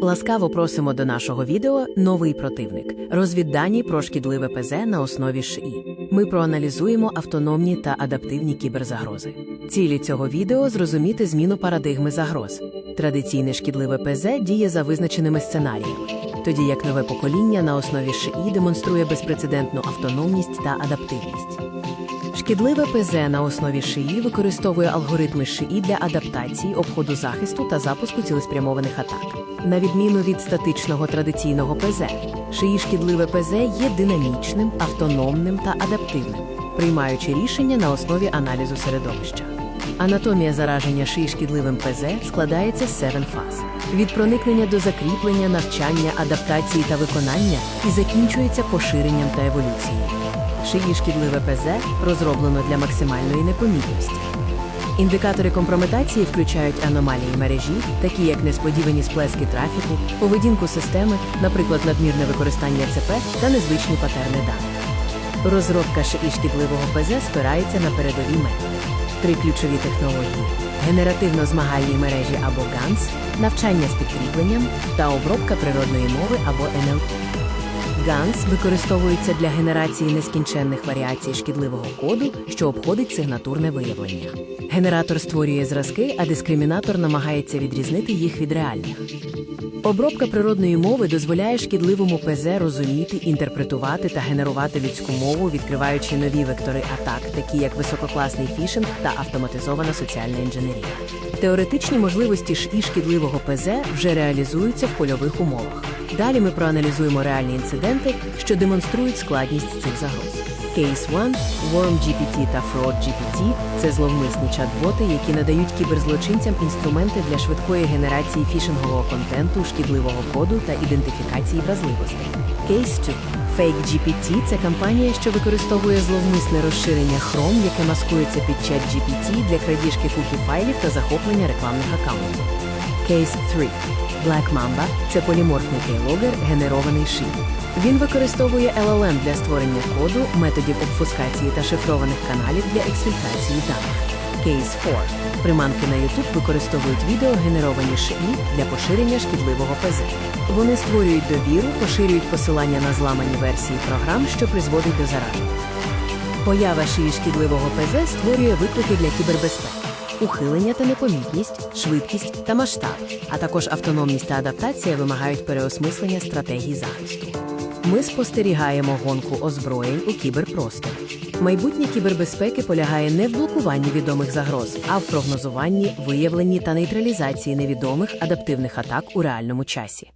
Ласкаво просимо до нашого відео новий противник розвіддані про шкідливе ПЗ на основі ШІ. Ми проаналізуємо автономні та адаптивні кіберзагрози. Цілі цього відео зрозуміти зміну парадигми загроз. Традиційне шкідливе ПЗ діє за визначеними сценаріями, тоді як нове покоління на основі ШІ демонструє безпрецедентну автономність та адаптивність. Шкідливе ПЗ на основі ШИІ використовує алгоритми ШИІ для адаптації, обходу захисту та запуску цілеспрямованих атак. На відміну від статичного традиційного ПЗ, ШИІ шкідливе ПЗ є динамічним, автономним та адаптивним, приймаючи рішення на основі аналізу середовища. Анатомія зараження шиї шкідливим ПЗ складається з 7 фаз. Від проникнення до закріплення, навчання, адаптації та виконання і закінчується поширенням та еволюцією. Шиї шкідливе ПЗ розроблено для максимальної непомітності. Індикатори компрометації включають аномалії мережі, такі як несподівані сплески трафіку, поведінку системи, наприклад, надмірне використання ЦП та незвичні патерни даних. Розробка ШИІ шкідливого ПЗ спирається на передові методи. Три ключові технології: генеративно-змагальні мережі або ГАНС, навчання з підкріпленням та обробка природної мови або НЛП. ГАНС використовується для генерації нескінченних варіацій шкідливого коду, що обходить сигнатурне виявлення. Генератор створює зразки, а дискримінатор намагається відрізнити їх від реальних. Обробка природної мови дозволяє шкідливому ПЗ розуміти, інтерпретувати та генерувати людську мову, відкриваючи нові вектори атак, такі як висококласний фішинг та автоматизована соціальна інженерія. Теоретичні можливості ШІ шкідливого ПЗ вже реалізуються в польових умовах. Далі ми проаналізуємо реальні інциденти, що демонструють складність цих загроз. Case 1, Worm GPT та Fraud GPT – це зловмисні чат-боти, які надають кіберзлочинцям інструменти для швидкої генерації фішингового контенту, шкідливого коду та ідентифікації вразливостей. Case 2. Fake GPT – це компанія, що використовує зловмисне розширення Chrome, яке маскується під чат GPT для крадіжки кукі файлів та захоплення рекламних аккаунтів. Case 3. Black Mamba – це поліморфний кейлогер, генерований шиї. Він використовує LLM для створення коду, методів обфускації та шифрованих каналів для ексфільтрації даних. Case 4. Приманки на YouTube використовують відео, генеровані шиї для поширення шкідливого ПЗ. Вони створюють довіру, поширюють посилання на зламані версії програм, що призводить до зараження. Поява шиї шкідливого ПЗ створює виклики для кібербезпеки. Ухилення та непомітність, швидкість та масштаб, а також автономність та адаптація вимагають переосмислення стратегій захисту. Ми спостерігаємо гонку озброєнь у кіберпросторі. Майбутнє кібербезпеки полягає не в блокуванні відомих загроз, а в прогнозуванні, виявленні та нейтралізації невідомих адаптивних атак у реальному часі.